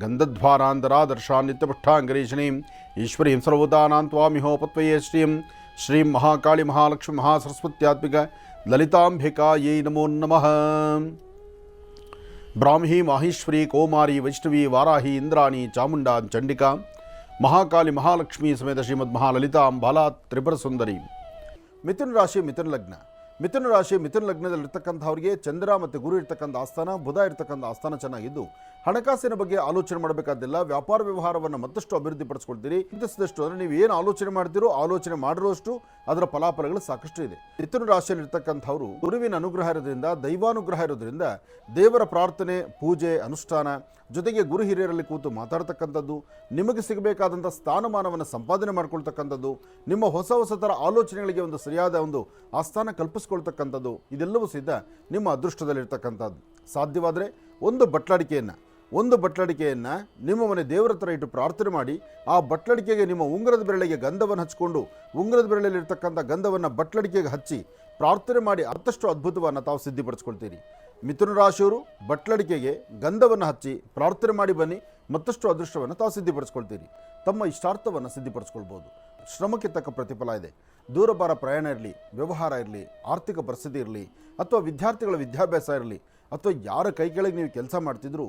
ಗಂಧಧ್ವಾರಾಂಧರಾದರ್ಶಾ ನಿತ್ಯಪುಷ್ಟಾಂಗರೀಷಣೀಂ ಈಶ್ವರೀಂ ಸರ್ವದಾನಾಂ ತ್ವಾಮಿಹೋಪತ್ವಯೇ ಶ್ರೀಂ ಶ್ರೀಂ ಮಹಾಕಾಳಿ ಮಹಾಲಕ್ಷ್ಮಿ ಮಹಾಸರಸ್ವತ್ಯಾತ್ಮಿಕ ಲಲಿತಾಂಬಿಕಾಯೈ ನಮೋ ನಮಃ ಬ್ರಾಹ್ಮಿ ಮಾಹೇಶ್ವರಿ ಕೌಮಾರಿ ವೈಷ್ಣವಿ ವಾರಾಹಿ ಇಂದ್ರಾಣಿ ಚಾಮುಂಡಾ ಚಂಡಿಕಾ ಮಹಾಕಾಳಿ ಮಹಾಲಕ್ಷ್ಮಿ ಸಮೇತ ಶ್ರೀಮದ್ ಮಹಾಲಲಿತಾಂ ಬಾಲಾ ತ್ರಿಪುರ ಸುಂದರಿ ಮಿಥುನ ರಾಶಿ ಮಿಥುನ ಲಗ್ನ ಮಿಥುನ ರಾಶಿ ಮಿಥುನ ಲಗ್ನದಲ್ಲಿರ್ತಕ್ಕಂಥವ್ರಿಗೆ ಚಂದ್ರ ಮತ್ತು ಗುರು ಇರ್ತಕ್ಕಂಥ ಆಸ್ಥಾನ, ಬುಧ ಇರ್ತಕ್ಕಂಥ ಆಸ್ಥಾನ ಚೆನ್ನಾಗಿದ್ದು ಹಣಕಾಸಿನ ಬಗ್ಗೆ ಆಲೋಚನೆ ಮಾಡಬೇಕಾದಿಲ್ಲ ವ್ಯಾಪಾರ ವ್ಯವಹಾರವನ್ನು ಮತ್ತಷ್ಟು ಅಭಿವೃದ್ಧಿಪಡಿಸ್ಕೊಳ್ತೀರಿ ಚಿಂತಿಸಿದಷ್ಟು ಅಂದರೆ ನೀವು ಏನು ಆಲೋಚನೆ ಮಾಡ್ತೀರೋ ಆಲೋಚನೆ ಮಾಡಿರುವಷ್ಟು ಅದರ ಫಲಾಫಲಗಳು ಸಾಕಷ್ಟು ಇದೆ. ಮಿಥುನ ರಾಶಿಯಲ್ಲಿ ಇರ್ತಕ್ಕಂಥವ್ರು ಗುರುವಿನ ಅನುಗ್ರಹ ಇರೋದ್ರಿಂದ, ದೈವಾನುಗ್ರಹ ಇರೋದ್ರಿಂದ ದೇವರ ಪ್ರಾರ್ಥನೆ, ಪೂಜೆ, ಅನುಷ್ಠಾನ ಜೊತೆಗೆ ಗುರು ಹಿರಿಯರಲ್ಲಿ ಕೂತು ಮಾತಾಡ್ತಕ್ಕಂಥದ್ದು, ನಿಮಗೆ ಸಿಗಬೇಕಾದಂಥ ಸ್ಥಾನಮಾನವನ್ನು ಸಂಪಾದನೆ ಮಾಡ್ಕೊಳ್ತಕ್ಕಂಥದ್ದು, ನಿಮ್ಮ ಹೊಸ ಹೊಸ ಥರ ಆಲೋಚನೆಗಳಿಗೆ ಒಂದು ಸರಿಯಾದ ಒಂದು ಆಸ್ಥಾನ ಕಲ್ಪಿಸ್ಕೊಳ್ತಕ್ಕಂಥದ್ದು, ಇದೆಲ್ಲವೂ ಸಿದ್ಧ ನಿಮ್ಮ ಅದೃಷ್ಟದಲ್ಲಿರ್ತಕ್ಕಂಥದ್ದು. ಸಾಧ್ಯವಾದರೆ ಒಂದು ಬಟ್ಲಾಡಿಕೆಯನ್ನು ಒಂದು ಬಟ್ಲಡಿಕೆಯನ್ನು ನಿಮ್ಮ ಮನೆ ದೇವರ ಹತ್ರ ಇಟ್ಟು ಪ್ರಾರ್ಥನೆ ಮಾಡಿ, ಆ ಬಟ್ಲಡಿಕೆಗೆ ನಿಮ್ಮ ಉಂಗುರದ ಬೆರಳಿಗೆ ಗಂಧವನ್ನು ಹಚ್ಕೊಂಡು ಉಂಗುರದ ಬೆರಳಲ್ಲಿರ್ತಕ್ಕಂಥ ಗಂಧವನ್ನು ಬಟ್ಲಡಿಕೆಗೆ ಹಚ್ಚಿ ಪ್ರಾರ್ಥನೆ ಮಾಡಿ ಅರ್ಥಷ್ಟು ಅದ್ಭುತವನ್ನು ತಾವು ಸಿದ್ಧಿಪಡಿಸ್ಕೊಳ್ತೀರಿ. ಮಿಥುನ ರಾಶಿಯವರು ಬಟ್ಲಡಿಕೆಗೆ ಗಂಧವನ್ನು ಹಚ್ಚಿ ಪ್ರಾರ್ಥನೆ ಮಾಡಿ ಬನ್ನಿ, ಮತ್ತಷ್ಟು ಅದೃಷ್ಟವನ್ನು ತಾವು ಸಿದ್ಧಿಪಡಿಸ್ಕೊಳ್ತೀರಿ. ತಮ್ಮ ಇಷ್ಟಾರ್ಥವನ್ನು ಸಿದ್ಧಿಪಡಿಸ್ಕೊಳ್ಬೋದು. ಶ್ರಮಕ್ಕೆ ತಕ್ಕ ಪ್ರತಿಫಲ ಇದೆ. ದೂರಬಾರ ಪ್ರಯಾಣ ಇರಲಿ, ವ್ಯವಹಾರ ಇರಲಿ, ಆರ್ಥಿಕ ಪರಿಸ್ಥಿತಿ ಇರಲಿ, ಅಥವಾ ವಿದ್ಯಾರ್ಥಿಗಳ ವಿದ್ಯಾಭ್ಯಾಸ ಇರಲಿ, ಅಥವಾ ಯಾರ ಕೈ ಕೆಳಗೆ ನೀವು ಕೆಲಸ ಮಾಡ್ತಿದ್ರು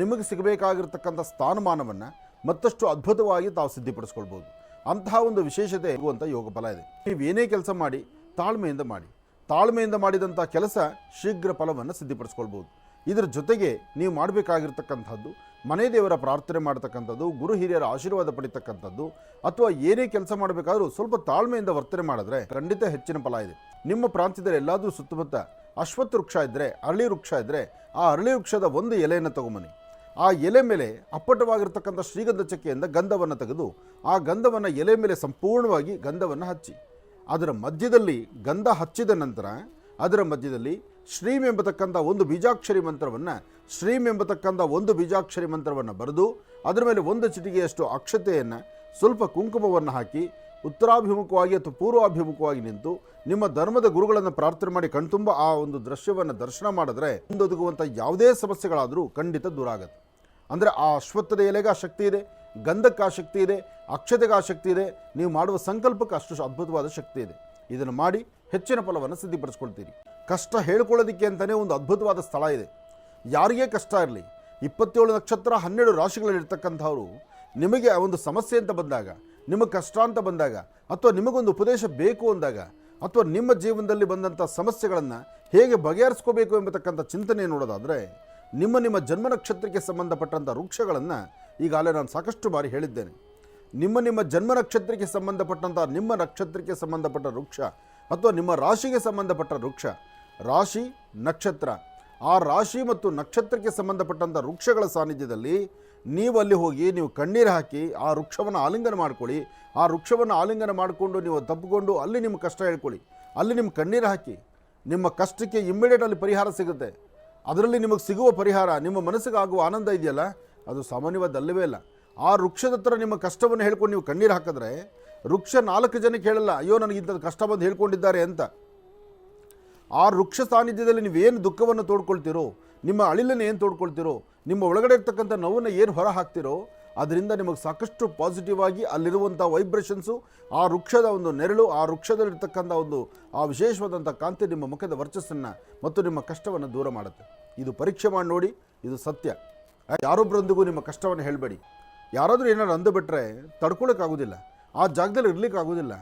ನಿಮಗೆ ಸಿಗಬೇಕಾಗಿರ್ತಕ್ಕಂಥ ಸ್ಥಾನಮಾನವನ್ನು ಮತ್ತಷ್ಟು ಅದ್ಭುತವಾಗಿ ತಾವು ಸಿದ್ಧಿಪಡಿಸ್ಕೊಳ್ಬೋದು. ಅಂತಹ ಒಂದು ವಿಶೇಷತೆ ಇರುವಂಥ ಯೋಗ ಫಲ ಇದೆ. ನೀವೇನೇ ಕೆಲಸ ಮಾಡಿ, ತಾಳ್ಮೆಯಿಂದ ಮಾಡಿ. ತಾಳ್ಮೆಯಿಂದ ಮಾಡಿದಂಥ ಕೆಲಸ ಶೀಘ್ರ ಫಲವನ್ನು ಸಿದ್ಧಿಪಡಿಸ್ಕೊಳ್ಬೋದು. ಇದರ ಜೊತೆಗೆ ನೀವು ಮಾಡಬೇಕಾಗಿರ್ತಕ್ಕಂಥದ್ದು, ಮನೆ ದೇವರ ಪ್ರಾರ್ಥನೆ ಮಾಡ್ತಕ್ಕಂಥದ್ದು, ಗುರು ಹಿರಿಯರ ಆಶೀರ್ವಾದ ಪಡಿತಕ್ಕಂಥದ್ದು, ಅಥವಾ ಏನೇ ಕೆಲಸ ಮಾಡಬೇಕಾದ್ರೂ ಸ್ವಲ್ಪ ತಾಳ್ಮೆಯಿಂದ ವರ್ತನೆ ಮಾಡಿದ್ರೆ ಖಂಡಿತ ಹೆಚ್ಚಿನ ಫಲ ಇದೆ. ನಿಮ್ಮ ಪ್ರಾಂತ್ಯದಲ್ಲಿ ಎಲ್ಲಾದರೂ ಸುತ್ತಮುತ್ತ ಅಶ್ವತ್ಥ ವೃಕ್ಷ ಇದ್ದರೆ ಅರಳಿ ವೃಕ್ಷ ಇದ್ದರೆ ಆ ಅರಳಿ ವೃಕ್ಷದ ಒಂದು ಎಲೆಯನ್ನು ತಗೊಂಬನ್ನಿ. ಆ ಎಲೆ ಮೇಲೆ ಅಪ್ಪಟವಾಗಿರ್ತಕ್ಕಂಥ ಶ್ರೀಗಂಧ ಚಕ್ಕೆಯಿಂದ ಗಂಧವನ್ನು ತೆಗೆದು ಆ ಗಂಧವನ್ನು ಎಲೆ ಮೇಲೆ ಸಂಪೂರ್ಣವಾಗಿ ಗಂಧವನ್ನು ಹಚ್ಚಿ. ಅದರ ಮಧ್ಯದಲ್ಲಿ ಗಂಧ ಹಚ್ಚಿದ ನಂತರ ಅದರ ಮಧ್ಯದಲ್ಲಿ ಶ್ರೀಂ ಎಂಬತಕ್ಕಂಥ ಒಂದು ಬೀಜಾಕ್ಷರಿ ಮಂತ್ರವನ್ನು, ಶ್ರೀಂ ಎಂಬತಕ್ಕಂಥ ಒಂದು ಬೀಜಾಕ್ಷರಿ ಮಂತ್ರವನ್ನು ಬರೆದು, ಅದರ ಮೇಲೆ ಒಂದು ಚಿಟಿಗೆಯಷ್ಟು ಅಕ್ಷತೆಯನ್ನು, ಸ್ವಲ್ಪ ಕುಂಕುಮವನ್ನು ಹಾಕಿ ಉತ್ತರಾಭಿಮುಖವಾಗಿ ಅಥವಾ ಪೂರ್ವಾಭಿಮುಖವಾಗಿ ನಿಂತು ನಿಮ್ಮ ಧರ್ಮದ ಗುರುಗಳನ್ನು ಪ್ರಾರ್ಥನೆ ಮಾಡಿ ಕಣ್ತುಂಬ ಆ ಒಂದು ದೃಶ್ಯವನ್ನು ದರ್ಶನ ಮಾಡಿದ್ರೆ ಮುಂದೊದಗುವಂಥ ಯಾವುದೇ ಸಮಸ್ಯೆಗಳಾದರೂ ಖಂಡಿತ ದೂರ ಆಗುತ್ತೆ. ಅಂದರೆ ಆ ಅಶ್ವತ್ಥದ ಎಲೆಗೆ ಆ ಶಕ್ತಿ ಇದೆ, ಗಂಧಕ್ಕೆ ಆ ಶಕ್ತಿ ಇದೆ, ಅಕ್ಷತೆಗೆ ಆ ಶಕ್ತಿ ಇದೆ, ನೀವು ಮಾಡುವ ಸಂಕಲ್ಪಕ್ಕೆ ಅಷ್ಟು ಅದ್ಭುತವಾದ ಶಕ್ತಿ ಇದೆ. ಇದನ್ನು ಮಾಡಿ ಹೆಚ್ಚಿನ ಫಲವನ್ನು ಸಿದ್ಧಿಪಡಿಸ್ಕೊಳ್ತೀರಿ. ಕಷ್ಟ ಹೇಳ್ಕೊಳ್ಳೋದಕ್ಕೆ ಅಂತಲೇ ಒಂದು ಅದ್ಭುತವಾದ ಸ್ಥಳ ಇದೆ. ಯಾರಿಗೇ ಕಷ್ಟ ಇರಲಿ? ಇಪ್ಪತ್ತೇಳು ನಕ್ಷತ್ರ ಹನ್ನೆರಡು ರಾಶಿಗಳಲ್ಲಿರ್ತಕ್ಕಂಥವ್ರು ನಿಮಗೆ ಒಂದು ಸಮಸ್ಯೆ ಅಂತ ಬಂದಾಗ ನಿಮಗೆ ಕಷ್ಟ ಅಂತ ಬಂದಾಗ, ಅಥವಾ ನಿಮಗೊಂದು ಉಪದೇಶ ಬೇಕು ಅಂದಾಗ, ಅಥವಾ ನಿಮ್ಮ ಜೀವನದಲ್ಲಿ ಬಂದಂಥ ಸಮಸ್ಯೆಗಳನ್ನು ಹೇಗೆ ಬಗೆಹರಿಸ್ಕೋಬೇಕು ಎಂಬತಕ್ಕಂಥ ಚಿಂತನೆ ನೋಡೋದಾದರೆ, ನಿಮ್ಮ ನಿಮ್ಮ ಜನ್ಮ ನಕ್ಷತ್ರಕ್ಕೆ ಸಂಬಂಧಪಟ್ಟಂಥ ವೃಕ್ಷಗಳನ್ನು ಈಗಾಗಲೇ ನಾನು ಸಾಕಷ್ಟು ಬಾರಿ ಹೇಳಿದ್ದೇನೆ. ನಿಮ್ಮ ನಿಮ್ಮ ಜನ್ಮ ನಕ್ಷತ್ರಕ್ಕೆ ಸಂಬಂಧಪಟ್ಟಂಥ, ನಿಮ್ಮ ನಕ್ಷತ್ರಕ್ಕೆ ಸಂಬಂಧಪಟ್ಟ ವೃಕ್ಷ, ಅಥವಾ ನಿಮ್ಮ ರಾಶಿಗೆ ಸಂಬಂಧಪಟ್ಟ ವೃಕ್ಷ, ರಾಶಿ ನಕ್ಷತ್ರ. ಆ ರಾಶಿ ಮತ್ತು ನಕ್ಷತ್ರಕ್ಕೆ ಸಂಬಂಧಪಟ್ಟಂಥ ವೃಕ್ಷಗಳ ಸಾನ್ನಿಧ್ಯದಲ್ಲಿ ನೀವು ಅಲ್ಲಿ ಹೋಗಿ ನೀವು ಕಣ್ಣೀರು ಹಾಕಿ ಆ ವೃಕ್ಷವನ್ನು ಆಲಿಂಗನ ಮಾಡ್ಕೊಳ್ಳಿ. ಆ ವೃಕ್ಷವನ್ನು ಆಲಿಂಗನ ಮಾಡಿಕೊಂಡು ನೀವು ತಪ್ಪಿಕೊಂಡು ಅಲ್ಲಿ ನಿಮ್ಮ ಕಷ್ಟ ಹೇಳ್ಕೊಳ್ಳಿ. ಅಲ್ಲಿ ನಿಮ್ಮ ಕಣ್ಣೀರು ಹಾಕಿ. ನಿಮ್ಮ ಕಷ್ಟಕ್ಕೆ ಇಮ್ಮಿಡಿಯೇಟ್ ಅಲ್ಲಿ ಪರಿಹಾರ ಸಿಗುತ್ತೆ. ಅದರಲ್ಲಿ ನಿಮಗೆ ಸಿಗುವ ಪರಿಹಾರ, ನಿಮ್ಮ ಮನಸ್ಸಿಗೆ ಆಗುವ ಆನಂದ ಇದೆಯಲ್ಲ? ಅದು ಸಾಮಾನ್ಯವಾದಲ್ಲವೇ ಇಲ್ಲ ಆ ವೃಕ್ಷದ ಹತ್ರ ನಿಮ್ಮ ಕಷ್ಟವನ್ನು ಹೇಳ್ಕೊಂಡು ನೀವು ಕಣ್ಣೀರು ಹಾಕಿದ್ರೆ ವೃಕ್ಷ ನಾಲ್ಕು ಜನಕ್ಕೆ ಹೇಳಲ್ಲ ಅಯ್ಯೋ, ನನಗೆ ಇಂಥದ್ದು ಕಷ್ಟ ಬಂದು ಹೇಳ್ಕೊಂಡಿದ್ದಾರೆ ಅಂತ. ಆ ವೃಕ್ಷ ಸಾನ್ನಿಧ್ಯದಲ್ಲಿ ನೀವೇನು ದುಃಖವನ್ನು ತೋಡ್ಕೊಳ್ತೀರೋ ನಿಮ್ಮ ಅಳಿಲನ್ನು ಏನು ತೋಡ್ಕೊಳ್ತಿರೋ, ನಿಮ್ಮ ಒಳಗಡೆ ಇರ್ತಕ್ಕಂಥ ನೋವನ್ನು ಏನು ಹೊರ ಹಾಕ್ತಿರೋ ಅದರಿಂದ ನಿಮಗೆ ಸಾಕಷ್ಟು ಪಾಸಿಟಿವ್ ಆಗಿ ಅಲ್ಲಿರುವಂಥ ವೈಬ್ರೇಷನ್ಸು ಆ ವೃಕ್ಷದ ಒಂದು ನೆರಳು, ಆ ವೃಕ್ಷದಲ್ಲಿರ್ತಕ್ಕಂಥ ಒಂದು, ಆ ವಿಶೇಷವಾದಂಥ ಕಾಂತಿ ನಿಮ್ಮ ಮುಖದ ವರ್ಚಸ್ಸನ್ನು ಮತ್ತು ನಿಮ್ಮ ಕಷ್ಟವನ್ನು ದೂರ ಮಾಡುತ್ತೆ. ಇದು ಪರೀಕ್ಷೆ ಮಾಡಿ ನೋಡಿ, ಇದು ಸತ್ಯ. ಯಾರೊಬ್ಬರೊಂದಿಗೂ ನಿಮ್ಮ ಕಷ್ಟವನ್ನು ಹೇಳಬೇಡಿ. ಯಾರಾದರೂ ಏನಾದ್ರು ಅಂದುಬಿಟ್ರೆ ತಡ್ಕೊಳಕ್ಕಾಗೋದಿಲ್ಲ. ಆ ಜಾಗದಲ್ಲಿ ಇರಲಿಕ್ಕಾಗೋದಿಲ್ಲ.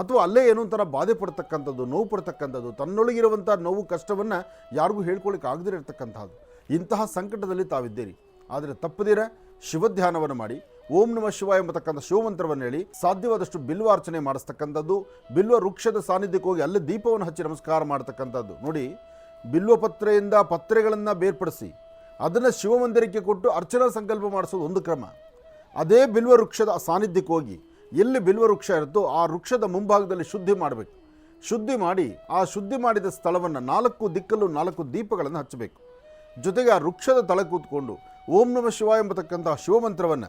ಅಥವಾ ಅಲ್ಲೇ ಏನೋ ಒಂಥರ ಬಾಧೆ ಪಡ್ತಕ್ಕಂಥದ್ದು, ನೋವು ಪಡ್ತಕ್ಕಂಥದ್ದು, ತನ್ನೊಳಗಿರುವಂಥ ನೋವು, ಕಷ್ಟವನ್ನು ಯಾರಿಗೂ ಹೇಳ್ಕೊಳ್ಳಿಕ್ಕೆ ಆಗದೇ ಇರತಕ್ಕಂಥದ್ದು ಇಂತಹ ಸಂಕಟದಲ್ಲಿ ತಾವಿದ್ದೀರಿ. ಆದರೆ ತಪ್ಪದಿರ ಶಿವಧ್ಯಾನವನ್ನು ಮಾಡಿ, ಓಂ ನಮ ಶಿವ ಎಂಬತಕ್ಕಂಥ ಶಿವಮಂತ್ರವನ್ನು ಹೇಳಿ, ಸಾಧ್ಯವಾದಷ್ಟು ಬಿಲ್ವಾರ್ಚನೆ ಮಾಡಿಸ್ತಕ್ಕಂಥದ್ದು, ಬಿಲ್ವ ವೃಕ್ಷದ ಸಾನ್ನಿಧ್ಯಕ್ಕೆ ಹೋಗಿ ಅಲ್ಲೇ ದೀಪವನ್ನು ಹಚ್ಚಿ ನಮಸ್ಕಾರ ಮಾಡ್ತಕ್ಕಂಥದ್ದು. ನೋಡಿ, ಬಿಲ್ವ ಪತ್ರೆಯಿಂದ ಪತ್ರೆಗಳನ್ನು ಬೇರ್ಪಡಿಸಿ, ಅದನ್ನು ಶಿವಮಂದಿರಕ್ಕೆ ಕೊಟ್ಟು ಅರ್ಚನಾ ಸಂಕಲ್ಪ ಮಾಡಿಸೋದು ಒಂದು ಕ್ರಮ. ಅದೇ ಬಿಲ್ವ ವೃಕ್ಷದ ಸಾನ್ನಿಧ್ಯಕ್ಕೆ ಹೋಗಿ ಎಲ್ಲಿ ಬಿಲ್ವ ವೃಕ್ಷ ಇರುತ್ತೋ ಆ ವೃಕ್ಷದ ಮುಂಭಾಗದಲ್ಲಿ ಶುದ್ಧಿ ಮಾಡಬೇಕು. ಶುದ್ಧಿ ಮಾಡಿ ಆ ಶುದ್ಧಿ ಮಾಡಿದ ಸ್ಥಳವನ್ನು ನಾಲ್ಕು ದಿಕ್ಕಲ್ಲೂ ನಾಲ್ಕು ದೀಪಗಳನ್ನು ಹಚ್ಚಬೇಕು. ಜೊತೆಗೆ ಆ ವೃಕ್ಷದ ತಳ ಕೂತ್ಕೊಂಡು ಓಂ ನಮ ಶಿವ ಎಂಬತಕ್ಕಂಥ ಶಿವಮಂತ್ರವನ್ನು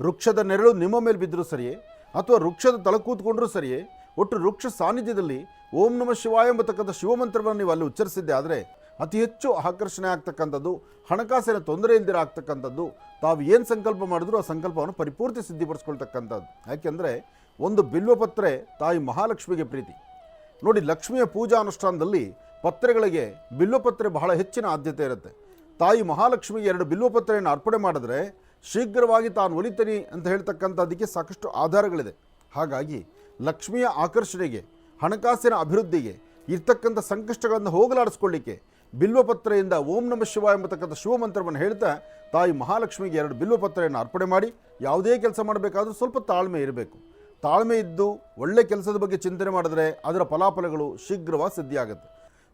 ವೃಕ್ಷದ ನೆರಳು ನಿಮ್ಮ ಮೇಲೆ ಬಿದ್ದರೂ ಸರಿಯೇ ಅಥವಾ ವೃಕ್ಷದ ತಳ ಕೂತ್ಕೊಂಡ್ರೂ ಸರಿಯೇ, ಒಟ್ಟು ವೃಕ್ಷ ಸಾನ್ನಿಧ್ಯದಲ್ಲಿ ಓಂ ನಮ ಶಿವ ಎಂಬತಕ್ಕಂಥ ಶಿವಮಂತ್ರವನ್ನು ನೀವು ಅಲ್ಲಿ ಉಚ್ಚರಿಸಿದ್ದೆ, ಆದರೆ ಅತಿ ಹೆಚ್ಚು ಆಕರ್ಷಣೆ ಆಗ್ತಕ್ಕಂಥದ್ದು, ಹಣಕಾಸಿನ ತೊಂದರೆ ಇಲ್ದಿರ ಆಗ್ತಕ್ಕಂಥದ್ದು. ತಾವು ಏನು ಸಂಕಲ್ಪ ಮಾಡಿದ್ರು ಆ ಸಂಕಲ್ಪವನ್ನು ಪರಿಪೂರ್ತಿ ಸಿದ್ಧಿಪಡಿಸ್ಕೊಳ್ತಕ್ಕಂಥದ್ದು. ಯಾಕೆಂದರೆ, ಒಂದು ಬಿಲ್ವಪತ್ರೆ ತಾಯಿ ಮಹಾಲಕ್ಷ್ಮಿಗೆ ಪ್ರೀತಿ. ನೋಡಿ, ಲಕ್ಷ್ಮಿಯ ಪೂಜಾ ಅನುಷ್ಠಾನದಲ್ಲಿ ಪತ್ರೆಗಳಿಗೆ ಬಿಲ್ವಪತ್ರೆ ಬಹಳ ಹೆಚ್ಚಿನ ಆದ್ಯತೆ ಇರುತ್ತೆ. ತಾಯಿ ಮಹಾಲಕ್ಷ್ಮಿಗೆ ಎರಡು ಬಿಲ್ವಪತ್ರೆಯನ್ನು ಅರ್ಪಣೆ ಮಾಡಿದ್ರೆ ಶೀಘ್ರವಾಗಿ ತಾನು ಒಲಿತೀನಿ ಅಂತ ಹೇಳ್ತಕ್ಕಂಥದ್ದಕ್ಕೆ ಸಾಕಷ್ಟು ಆಧಾರಗಳಿದೆ. ಹಾಗಾಗಿ ಲಕ್ಷ್ಮಿಯ ಆಕರ್ಷಣೆಗೆ, ಹಣಕಾಸಿನ ಅಭಿವೃದ್ಧಿಗೆ, ಇರ್ತಕ್ಕಂಥ ಸಂಕಷ್ಟಗಳನ್ನು ಹೋಗಲಾಡಿಸ್ಕೊಳ್ಳಿಕ್ಕೆ ಬಿಲ್ವಪತ್ರೆಯಿಂದ ಓಂ ನಮ ಶಿವ ಎಂಬತಕ್ಕಂಥ ಶಿವಮಂತ್ರವನ್ನು ಹೇಳ್ತಾ ತಾಯಿ ಮಹಾಲಕ್ಷ್ಮಿಗೆ ಎರಡು ಬಿಲ್ವಪತ್ರೆಯನ್ನು ಅರ್ಪಣೆ ಮಾಡಿ ಯಾವುದೇ ಕೆಲಸ ಮಾಡಬೇಕಾದ್ರೂ ಸ್ವಲ್ಪ ತಾಳ್ಮೆ ಇರಬೇಕು. ತಾಳ್ಮೆ ಇದ್ದು ಒಳ್ಳೆ ಕೆಲಸದ ಬಗ್ಗೆ ಚಿಂತನೆ ಮಾಡಿದ್ರೆ ಅದರ ಫಲಾಫಲಗಳು ಶೀಘ್ರವಾಗಿ ಸಿದ್ಧಿಯಾಗುತ್ತೆ.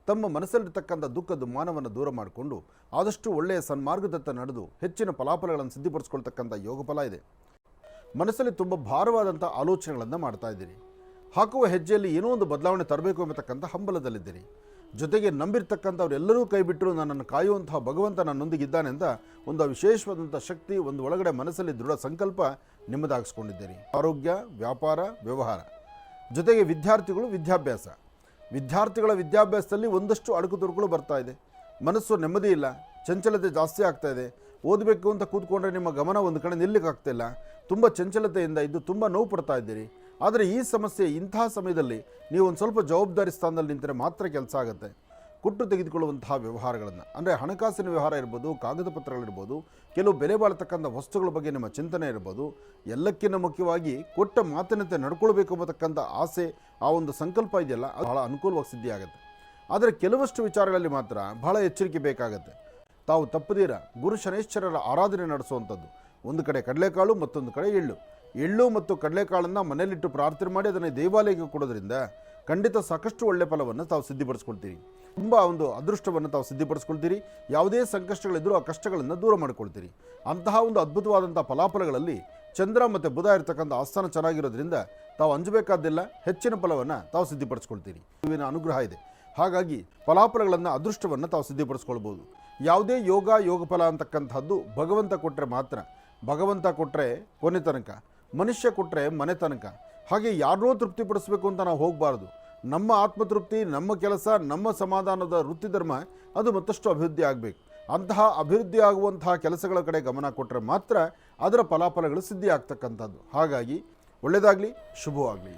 ತಮ್ಮ ಮನಸ್ಸಲ್ಲಿರ್ತಕ್ಕಂಥ ದುಃಖದ ಮಾನವನ್ನು ದೂರ ಮಾಡಿಕೊಂಡು ಆದಷ್ಟು ಒಳ್ಳೆಯ ಸನ್ಮಾರ್ಗದತ್ತ ನಡೆದು ಹೆಚ್ಚಿನ ಫಲಾಫಲಗಳನ್ನು ಸಿದ್ಧಿಪಡಿಸ್ಕೊಳ್ತಕ್ಕಂಥ ಯೋಗ ಫಲ ಇದೆ. ಮನಸ್ಸಲ್ಲಿ ತುಂಬ ಭಾರವಾದಂಥ ಆಲೋಚನೆಗಳನ್ನು ಮಾಡ್ತಾ ಇದ್ದೀರಿ. ಹಾಕುವ ಹೆಜ್ಜೆಯಲ್ಲಿ ಏನೋ ಒಂದು ಬದಲಾವಣೆ ತರಬೇಕು ಎಂಬತಕ್ಕಂಥ ಹಂಬಲದಲ್ಲಿದ್ದೀರಿ. ಜೊತೆಗೆ ನಂಬಿರ್ತಕ್ಕಂಥವ್ರೆಲ್ಲರೂ ಕೈ ಬಿಟ್ಟರು ನನ್ನನ್ನು ಕಾಯುವಂತಹ ಭಗವಂತ ನನ್ನೊಂದಿಗಿದ್ದಾನೆ ಅಂತ ಒಂದು ವಿಶೇಷವಾದಂಥ ಶಕ್ತಿ ಒಂದು ಒಳಗಡೆ ಮನಸ್ಸಲ್ಲಿ ದೃಢ ಸಂಕಲ್ಪ ನಿಮ್ಮದಾಗಿಸ್ಕೊಂಡಿದ್ದೀರಿ ಆರೋಗ್ಯ, ವ್ಯಾಪಾರ, ವ್ಯವಹಾರ. ಜೊತೆಗೆ ವಿದ್ಯಾರ್ಥಿಗಳು ವಿದ್ಯಾಭ್ಯಾಸ. ವಿದ್ಯಾರ್ಥಿಗಳ ವಿದ್ಯಾಭ್ಯಾಸದಲ್ಲಿ ಒಂದಷ್ಟು ಅಡುಕು ತುರುಕುಗಳು ಬರ್ತಾ ಇದೆ. ಮನಸ್ಸು ನೆಮ್ಮದಿ ಇಲ್ಲ, ಚಂಚಲತೆ ಜಾಸ್ತಿ ಆಗ್ತಾ ಇದೆ. ಓದಬೇಕು ಅಂತ ಕೂತ್ಕೊಂಡ್ರೆ ನಿಮ್ಮ ಗಮನ ಒಂದು ಕಡೆ ನಿಲ್ಲಕ್ಕೆ ಆಗ್ತಿಲ್ಲ ತುಂಬ ಚಂಚಲತೆಯಿಂದ ಇದ್ದು ತುಂಬ ನೋವು ಪಡ್ತಾ ಇದ್ದೀರಿ. ಆದರೆ ಈ ಸಮಸ್ಯೆ ಇಂತಹ ಸಮಯದಲ್ಲಿ ನೀವು ಒಂದು ಸ್ವಲ್ಪ ಜವಾಬ್ದಾರಿ ಸ್ಥಾನದಲ್ಲಿ ನಿಂತರೆ ಮಾತ್ರ ಕೆಲಸ ಆಗುತ್ತೆ. ಕೊಟ್ಟು ತೆಗೆದುಕೊಳ್ಳುವಂತಹ ವ್ಯವಹಾರಗಳನ್ನು. ಅಂದರೆ ಹಣಕಾಸಿನ ವ್ಯವಹಾರ ಇರ್ಬೋದು, ಕಾಗದ ಪತ್ರಗಳಿರ್ಬೋದು ಕೆಲವು ಬೆಲೆ ಬಾಳ್ತಕ್ಕಂಥ ವಸ್ತುಗಳ ಬಗ್ಗೆ ನಿಮ್ಮ ಚಿಂತನೆ ಇರ್ಬೋದು, ಎಲ್ಲಕ್ಕಿಂತ ಮುಖ್ಯವಾಗಿ ಕೊಟ್ಟ ಮಾತಿನಂತೆ ನಡ್ಕೊಳ್ಬೇಕು ಎಂಬತಕ್ಕಂಥ ಆಸೆ, ಆ ಒಂದು ಸಂಕಲ್ಪ ಇದೆಯಲ್ಲ, ಅದು ಬಹಳ ಅನುಕೂಲವಾಗಿ ಸಿದ್ಧಿಯಾಗುತ್ತೆ ಆದರೆ ಕೆಲವಷ್ಟು ವಿಚಾರಗಳಲ್ಲಿ ಮಾತ್ರ ಬಹಳ ಎಚ್ಚರಿಕೆ ಬೇಕಾಗತ್ತೆ. ತಾವು ತಪ್ಪದೀರ ಗುರು ಶನೇಶ್ವರರ ಆರಾಧನೆ ನಡೆಸುವಂಥದ್ದು. ಒಂದು ಕಡೆ ಕಡಲೆಕಾಳು, ಮತ್ತೊಂದು ಕಡೆ ಎಳ್ಳು. ಎಳ್ಳು ಮತ್ತು ಕಡಲೆಕಾಳನ್ನು ಮನೆಯಲ್ಲಿಟ್ಟು ಪ್ರಾರ್ಥನೆ ಮಾಡಿ ಅದನ್ನು ದೇವಾಲಯಕ್ಕೆ ಕೊಡೋದ್ರಿಂದ ಖಂಡಿತ ಸಾಕಷ್ಟು ಒಳ್ಳೆ ಫಲವನ್ನು ತಾವು ಸಿದ್ಧಿಪಡಿಸ್ಕೊಳ್ತೀರಿ. ತುಂಬ ಒಂದು ಅದೃಷ್ಟವನ್ನು ತಾವು ಸಿದ್ಧಿಪಡಿಸ್ಕೊಳ್ತೀರಿ. ಯಾವುದೇ ಸಂಕಷ್ಟಗಳಿದ್ದರೂ ಆ ಕಷ್ಟಗಳನ್ನು ದೂರ ಮಾಡಿಕೊಳ್ತೀರಿ. ಅಂತಹ ಒಂದು ಅದ್ಭುತವಾದಂಥ ಫಲಾಫಲಗಳಲ್ಲಿ ಚಂದ್ರ ಮತ್ತು ಬುಧ ಇರತಕ್ಕಂಥ ಆಸ್ಥಾನ ಚೆನ್ನಾಗಿರೋದ್ರಿಂದ ತಾವು ಅಂಜಬೇಕಾದ್ದಿಲ್ಲ, ಹೆಚ್ಚಿನ ಫಲವನ್ನು ತಾವು ಸಿದ್ಧಿಪಡಿಸ್ಕೊಳ್ತೀರಿ. ಇವಿನ ಅನುಗ್ರಹ ಇದೆ. ಹಾಗಾಗಿ ಫಲಾಫಲಗಳನ್ನು, ಅದೃಷ್ಟವನ್ನು ತಾವು ಸಿದ್ಧಿಪಡಿಸ್ಕೊಳ್ಬೋದು. ಯಾವುದೇ ಯೋಗ ಯೋಗ ಫಲ ಅಂತಕ್ಕಂಥದ್ದು ಭಗವಂತ ಕೊಟ್ಟರೆ ಮಾತ್ರ, ಭಗವಂತ ಕೊಟ್ಟರೆ ಕೊನೆ ತನಕ ಮನುಷ್ಯ ಕೊಟ್ಟರೆ ಮನೆ ತನಕ. ಹಾಗೆ ಯಾರನ್ನೋ ತೃಪ್ತಿಪಡಿಸಬೇಕು ಅಂತ ನಾವು ಹೋಗಬಾರ್ದು. ನಮ್ಮ ಆತ್ಮತೃಪ್ತಿ, ನಮ್ಮ ಕೆಲಸ, ನಮ್ಮ ಸಮಾಧಾನದ ವೃತ್ತಿ ಧರ್ಮ ಅದು ಮತ್ತಷ್ಟು ಅಭಿವೃದ್ಧಿ ಆಗಬೇಕು. ಅಂತಹ ಅಭಿವೃದ್ಧಿ ಆಗುವಂತಹ ಕೆಲಸಗಳ ಕಡೆ ಗಮನ ಕೊಟ್ಟರೆ ಮಾತ್ರ ಅದರ ಫಲಾಫಲಗಳು ಸಿದ್ಧಿ ಆಗ್ತಕ್ಕಂಥದ್ದು ಹಾಗಾಗಿ ಒಳ್ಳೆಯದಾಗಲಿ, ಶುಭವಾಗಲಿ.